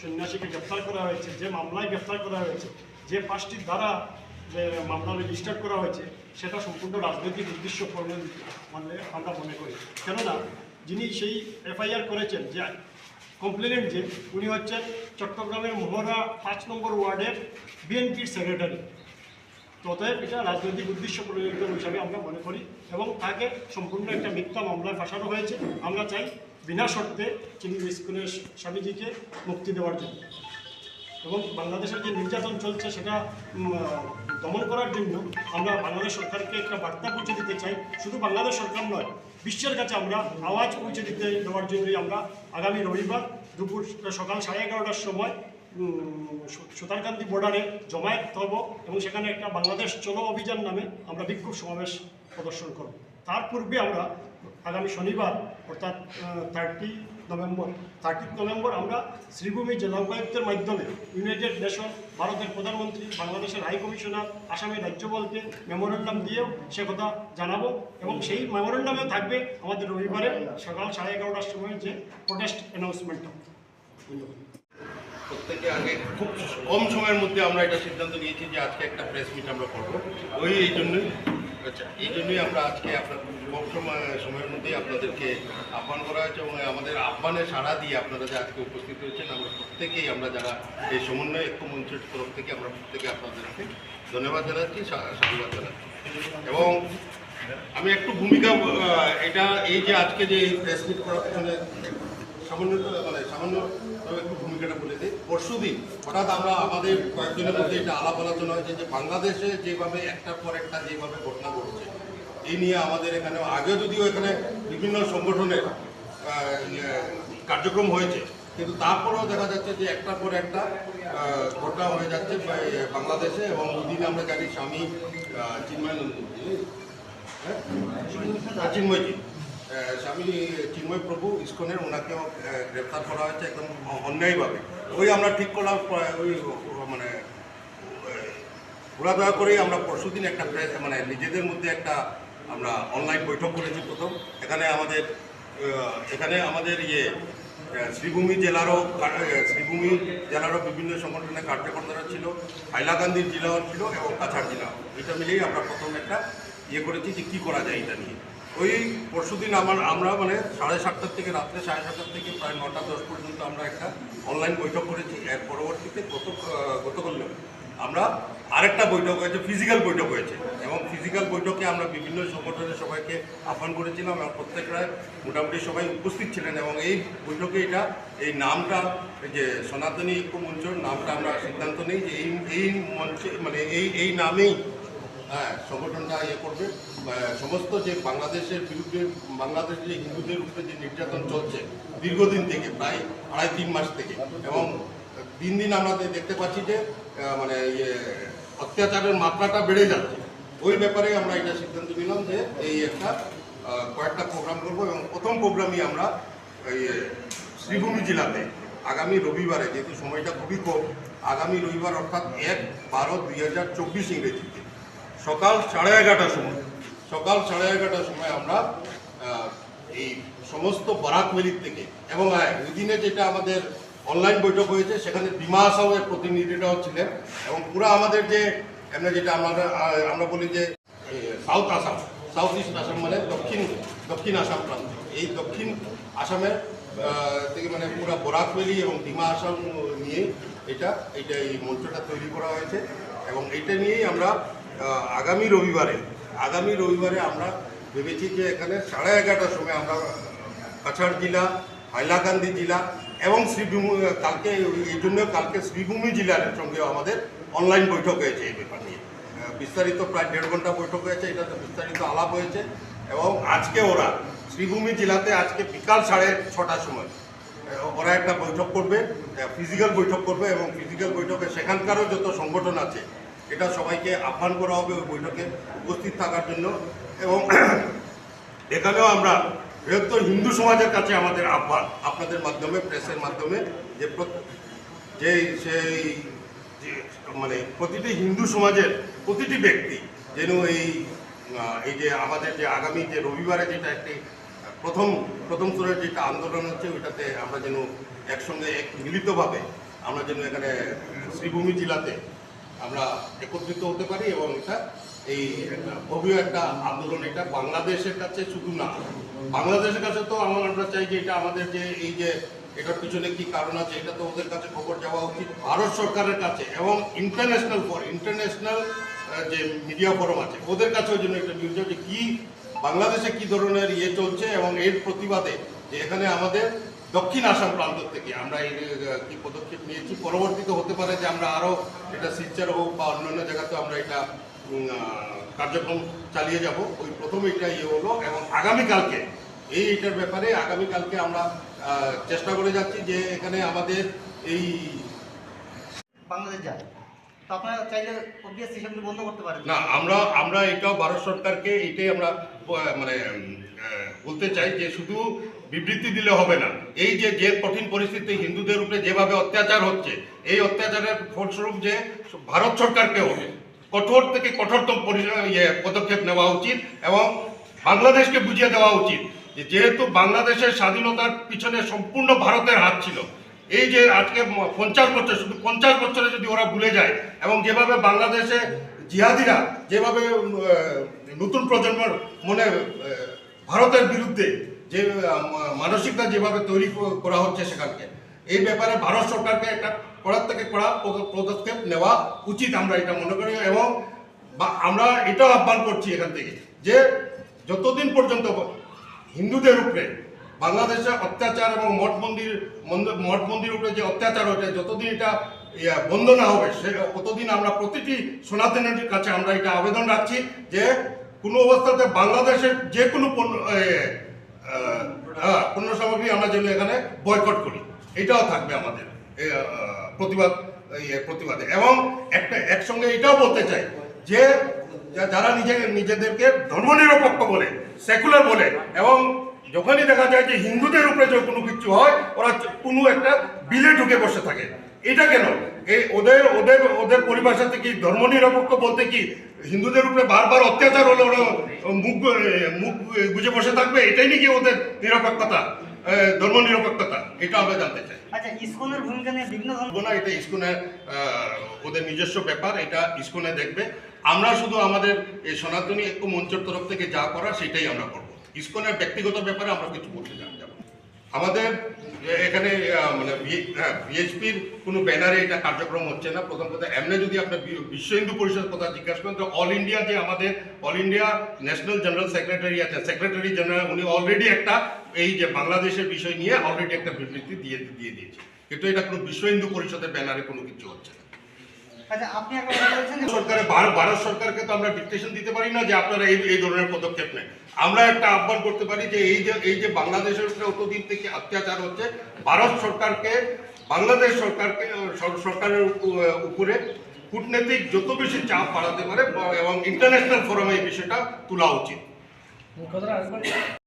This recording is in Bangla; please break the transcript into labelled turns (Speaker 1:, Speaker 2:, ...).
Speaker 1: সন্ন্যাসীকে গ্রেফতার করা হয়েছে, যে মামলায় গ্রেফতার করা হয়েছে, যে পাঁচটি দ্বারা, যে মামলা রেজিস্টার করা হয়েছে, সেটা সম্পূর্ণ রাজনৈতিক উদ্দেশ্য মানে আমরা মনে করি। কেননা, যিনি সেই এফআইআর করেছেন, যে কমপ্লেনেন্ট যে, উনি হচ্ছেন চট্টগ্রামের মোহরা পাঁচ নম্বর ওয়ার্ডের বিএনপির সেক্রেটারি অতএব এটা রাজনৈতিক উদ্দেশ্য প্রয়োজন হিসাবে আমরা মনে করি এবং তাকে সম্পূর্ণ একটা মিথ্যা মামলায় ফাঁসানো হয়েছে। আমরা চাই বিনা শর্তে চিনি স্কুলের স্বামীজিকে মুক্তি দেওয়ার জন্য। এবং বাংলাদেশের যে নির্যাতন চলছে সেটা দমন করার জন্য আমরা বাংলাদেশ সরকারকে একটা বার্তা পৌঁছে দিতে চাই। শুধু বাংলাদেশ সরকার নয়, বিশ্বের কাছে আমরা আওয়াজ পৌঁছে দিতে দেওয়ার জন্যই আমরা আগামী রবিবার দুপুর সকাল সাড়ে এগারোটার সময় সুতারকান্দি বর্ডারে জমায়েত হব এবং সেখানে একটা বাংলাদেশ চলো অভিযান নামে আমরা বিক্ষোভ সমাবেশ প্রদর্শন করব। তার পূর্বে আমরা আগামী শনিবার, অর্থাৎ থার্টি নভেম্বর থার্টি নভেম্বর আমরা শ্রীভূমি জেলা উপায়ুক্তের মাধ্যমে ইউনাইটেড নেশন ভারতের প্রধানমন্ত্রী, বাংলাদেশের হাই কমিশনার আসামের রাজ্যপালকে মেমোরেন্ডাম দিয়েও সে কথা জানাব এবং সেই মেমোরেন্ডামে থাকবে আমাদের রবিবারে সকাল সাড়ে এগারোটার সময় যে প্রোটেস্ট অ্যানাউন্সমেন্টটা
Speaker 2: প্রত্যেকে আগে খুব কম সময়ের মধ্যে আমরা এটা সিদ্ধান্ত নিয়েছি যে আজকে একটা প্রেস মিট আমরা করব। ওই এই জন্যই। আচ্ছা এই জন্যই আমরা আজকে আপনার কম সময় সময়ের মধ্যেই আপনাদেরকে আহ্বান করা হয়েছে এবং আমাদের আহ্বানে সাড়া দিয়ে আপনারা যে আজকে উপস্থিত হয়েছেন, আমরা প্রত্যেকেই, আমরা যারা এই সমন্বয় ঐক্য মঞ্চের তরফ থেকে আমরা প্রত্যেকে আপনাদেরকে ধন্যবাদ জানাচ্ছি সাধুবাদ জানাচ্ছি। এবং আমি একটু ভূমিকা এটা এই যে আজকে যে প্রেস করার পিছনে সামান্য মানে সামান্য একটু ভূমিকাটা বলে দিই। পরশু দিন হঠাৎ আমরা, আমাদের কয়েকজনের মধ্যে এটা আলাপ আলোচনা হয়েছে যে বাংলাদেশে যেভাবে একটার পর একটা যেভাবে ঘটনা ঘটছে এই নিয়ে আমাদের এখানে আগেও যদিও এখানে বিভিন্ন সংগঠনের ইয়ে, কার্যক্রম হয়েছে কিন্তু তারপরেও দেখা যাচ্ছে যে একটার পর একটা ঘটনা হয়ে যাচ্ছে বাংলাদেশে এবং ওদিন আমরা জানি স্বামী চিন্ময়ানন্দ হ্যাঁ? চিন্ময়জি স্বামী চিন্ময় প্রভু ইস্কনের ওনাকেও গ্রেপ্তার করা হয়েছে একদম অন্যায়ভাবে। ওই আমরা ঠিক করলাম ওই মানে ঘোরা দয়া করেই আমরা পরশুদিন একটা মানে নিজেদের মধ্যে একটা আমরা অনলাইন বৈঠক করেছি প্রথম। এখানে আমাদের এখানে আমাদের ইয়ে শ্রীভূমি জেলারও শ্রীভূমি জেলারও বিভিন্ন সংগঠনের কার্যকর্তারা ছিল হাইলাকান্দির জেলাও ছিল এবং কাছাড় জেলাও। এটা মিলেই আমরা প্রথম একটা ইয়ে করেছি যে কী করা যায় এটা নিয়ে। ওই পরশুদিন আমার, আমরা মানে সাড়ে সাতটার থেকে রাত্রে সাড়ে সাতটার থেকে প্রায় নটা, দশ পর্যন্ত আমরা একটা অনলাইন বৈঠক করেছি। এর পরবর্তীতে গত গতকাল আমরা আরেকটা বৈঠক হয়েছে ফিজিক্যাল বৈঠক হয়েছে। এবং ফিজিক্যাল বৈঠকে আমরা বিভিন্ন সংগঠনের সবাইকে আহ্বান করেছিলাম, এবং প্রত্যেকরাই মোটামুটি সবাই উপস্থিত ছিলেন, এবং এই বৈঠকে এটা, এই নামটা যে সনাতনী ঐক্য মঞ্চর নামটা আমরা সিদ্ধান্ত নিই যে এই এই মঞ্চে মানে এই এই নামেই হ্যাঁ সংগঠনটা ইয়ে করবে। সমস্ত যে বাংলাদেশের বিরুদ্ধে, বাংলাদেশের যে হিন্দুদের উপরে যে নির্যাতন চলছে, দীর্ঘদিন থেকে, প্রায় আড়াই, তিন মাস থেকে, এবং দিন দিন আমরা দেখতে পাচ্ছি যে মানে ইয়ে অত্যাচারের মাত্রাটা বেড়ে যাচ্ছে। ওই ব্যাপারে আমরা এটা সিদ্ধান্ত নিলাম যে এই একটা কয়েকটা প্রোগ্রাম করব এবং প্রথম প্রোগ্রামই আমরা এই শ্রীভূমি জেলাতে আগামী রবিবারে যেহেতু সময়টা খুবই কম আগামী রবিবার অর্থাৎ এক বারো দুই হাজার চব্বিশ ইংরেজিতে সকাল সাড়ে এগারোটার সময় সকাল সাড়ে এগারোটার সময় আমরা এই সমস্ত বারাক ভ্যালির থেকে এবং হ্যাঁ, ওই দিনে যেটা আমাদের অনলাইন বৈঠক হয়েছে, সেখানে ডিমা আসামের প্রতিনিধিরাও ছিলেন এবং পুরো আমাদের যে, এমনি যেটা আমরা আমরা বলি যে south Assam, south east Assam মানে দক্ষিণ দক্ষিণ আসাম প্রান্ত। এই দক্ষিণ আসামের থেকে মানে পুরো বরাক এবং ডিমা আসাম নিয়ে এটা এটা এই মঞ্চটা তৈরি করা হয়েছে এবং এটা নিয়েই আমরা আগামী রবিবারে আগামী রবিবারে আমরা ভেবেছি যে এখানে সাড়ে এগারোটার সময় আমরা কাছাড় জেলা হাইলাকান্দি জেলা এবং শ্রীভূমি কালকে এই জন্য কালকে শ্রীভূমি জেলার সঙ্গেও আমাদের অনলাইন বৈঠক হয়েছে এই ব্যাপার নিয়ে। বিস্তারিত প্রায় দেড় ঘণ্টা বৈঠক হয়েছে, এটাতে বিস্তারিত আলাপ হয়েছে এবং আজকে ওরা শ্রীভূমি জেলাতে আজকে বিকাল সাড়ে ছটার সময় ওরা একটা বৈঠক করবে ফিজিক্যাল বৈঠক করবে এবং ফিজিক্যাল বৈঠকে সেখানকারও যত সংগঠন আছে, এটা সবাইকে আহ্বান করা হবে ওই বৈঠকে উপস্থিত থাকার জন্য এবং এখানেও আমরা বৃহত্তর হিন্দু সমাজের কাছে আমাদের আহ্বান, আপনাদের মাধ্যমে, প্রেসের মাধ্যমে যে যে সেই মানে প্রতিটি হিন্দু সমাজের প্রতিটি ব্যক্তি যেন এই এই যে আমাদের যে আগামী যে রবিবারে যেটা একটি, প্রথম প্রথম স্তরের যেটা আন্দোলন হচ্ছে, ওইটাতে আমরা যেন একসঙ্গে এক মিলিতভাবে আমরা যেন এখানে শ্রীভূমি জেলাতে আমরা একত্রিত হতে পারি এবং এটা এই একটা ভব্য একটা আন্দোলন, এটা বাংলাদেশের কাছে শুধু না বাংলাদেশের কাছে তো আমরা আমরা চাই যে এটা আমাদের যে এই যে এটার পিছনে কি কারণ আছে, এটা তো ওদের কাছে খবর যাওয়া উচিত। ভারত সরকারের কাছে এবং ইন্টারন্যাশনাল ফর ইন্টারন্যাশনাল যে মিডিয়া ফোরাম আছে, ওদের কাছেও জন্য একটা নিউজ যে কি, বাংলাদেশে কি ধরনের ইয়ে চলছে এবং এর প্রতিবাদে যে এখানে আমাদের দক্ষিণ আসাম প্রান্ত থেকে আমরা এই কি পদক্ষেপ নিয়েছি, পরবর্তীতে হতে পারে যে আমরা আরও এটা শিলচর হোক বা অন্যান্য জায়গাতেও আমরা এটা কার্যক্রম চালিয়ে যাব। ওই প্রথম এটা ইয়ে হলো এবং আগামীকালকে এই এটার ব্যাপারে আগামীকালকে আমরা চেষ্টা করে যাচ্ছি যে এখানে আমাদের এই
Speaker 3: বাংলাদেশ যায়। আপনারা চাইলে অবভিয়াসলি সেগুলো বন্ধ করতে পারেন।
Speaker 2: না আমরা আমরা এটাও ভারত সরকারকে এটাই আমরা মানে বলতে চাই যে শুধু বিবৃতি দিলে হবে না। এই যে যে কঠিন পরিস্থিতি হিন্দুদের উপরে যেভাবে অত্যাচার হচ্ছে এই অত্যাচারের ফলস্বরূপ যে ভারত সরকারকেও কঠোর থেকে কঠোরতম ইয়ে পদক্ষেপ নেওয়া উচিত এবং বাংলাদেশকে বুঝিয়ে দেওয়া উচিত যেহেতু বাংলাদেশের স্বাধীনতার পিছনে সম্পূর্ণ ভারতের হাত ছিল, এই যে আজকে পঞ্চাশ বছর, শুধু পঞ্চাশ বছরে যদি ওরা ভুলে যায় এবং যেভাবে বাংলাদেশে জিহাদিরা যেভাবে নতুন প্রজন্মের মনে ভারতের বিরুদ্ধে যে মানসিকতা যেভাবে তৈরি করা হচ্ছে সেখানকে, এই ব্যাপারে ভারত সরকারকে একটা কড়ার থেকে কড়া পদক্ষেপ নেওয়া উচিত আমরা এটা মনে করি এবং বা- আমরা এটাও আহ্বান করছি এখান থেকে যে যতদিন পর্যন্ত হিন্দুদের উপরে বাংলাদেশে অত্যাচার এবং মঠ মন্দির মন্দ- মঠ মন্দির উপরে যে অত্যাচার হচ্ছে যতদিন এটা বন্ধ না হবে সে ততদিন আমরা প্রতিটি সনাতনের কাছে আমরা এটা আবেদন রাখছি যে কোনো অবস্থাতে বাংলাদেশের যে কোনো পণ্য পণ্য সামগ্রী আমরা যেন এখানে বয়কট করি। এটাও থাকবে আমাদের প্রতিবাদ ইয়ে, প্রতিবাদে। এবং একটা একসঙ্গে এটাও বলতে চাই যে যারা নিজে নিজেদেরকে ধর্মনিরপেক্ষ বলে সেকুলার বলে, এবং যখনই দেখা যায় যে হিন্দুদের উপরে যে কোনো কিছু হয়, ওরা কোনো একটা বিলে ঢুকে বসে থাকে। এটা কেন? এই ওদের ওদের ওদের পরিভাষাতে কি ধর্মনিরপেক্ষ বলতে কি হিন্দুদের উপরে বারবার অত্যাচার হলে ওরা মুখ মুখ বুঝে বসে থাকবে? এটাই নাকি ওদের নিরপেক্ষতা? এ, ধর্মনিরপেক্ষতা এটা আমরা জানতে চাই।
Speaker 3: আচ্ছা ইসকনের ভূমিকা নিয়ে বিভিন্ন
Speaker 2: না এটা ইস্কনের আহ, ওদের নিজস্ব ব্যাপার এটা ইস্কনে দেখবে। আমরা শুধু আমাদের এই সনাতনী ঐক্য মঞ্চের তরফ থেকে যা করা সেটাই আমরা করব। ইস্কনের ব্যক্তিগত ব্যাপারে আমরা কিছু বলতে না। আমাদের এখানে মানে বিএইচপির কোনো ব্যানারে এটা কার্যক্রম হচ্ছে না। প্রথম কথা, এমনি যদি আপনার বিশ্ব হিন্দু পরিষদ কথা জিজ্ঞাসা করেন, তো অল ইন্ডিয়া যে আমাদের, all India national general secretary আছে, সেক্রেটারি জেনারেল, উনি অলরেডি একটা এই যে বাংলাদেশের বিষয় নিয়ে অলরেডি একটা বিবৃতি দিয়ে দিয়ে দিয়েছে। কিন্তু এটা কোনো বিশ্ব হিন্দু পরিষদের ব্যানারে কোনো কিছু হচ্ছে না।
Speaker 3: আচ্ছা আপনি একটা কথা বলেছেন যে
Speaker 2: সরকারের ভারত সরকারকে তো আমরা ডিকটেশন দিতে পারি না যে আপনারা এই এই ধরনের পদক্ষেপ নেন। আমরা একটা আহ্বান করতে পারি যে এই যে এই যে বাংলাদেশের উপরে অতদিন থেকে অত্যাচার হচ্ছে ভারত সরকারকে বাংলাদেশ সরকারকে সর- সরকারের উপরে কূটনৈতিক যত বেশি চাপ বাড়াতে পারে এবং ইন্টারন্যাশনাল ফোরামে এই বিষয়টা তোলা উচিত।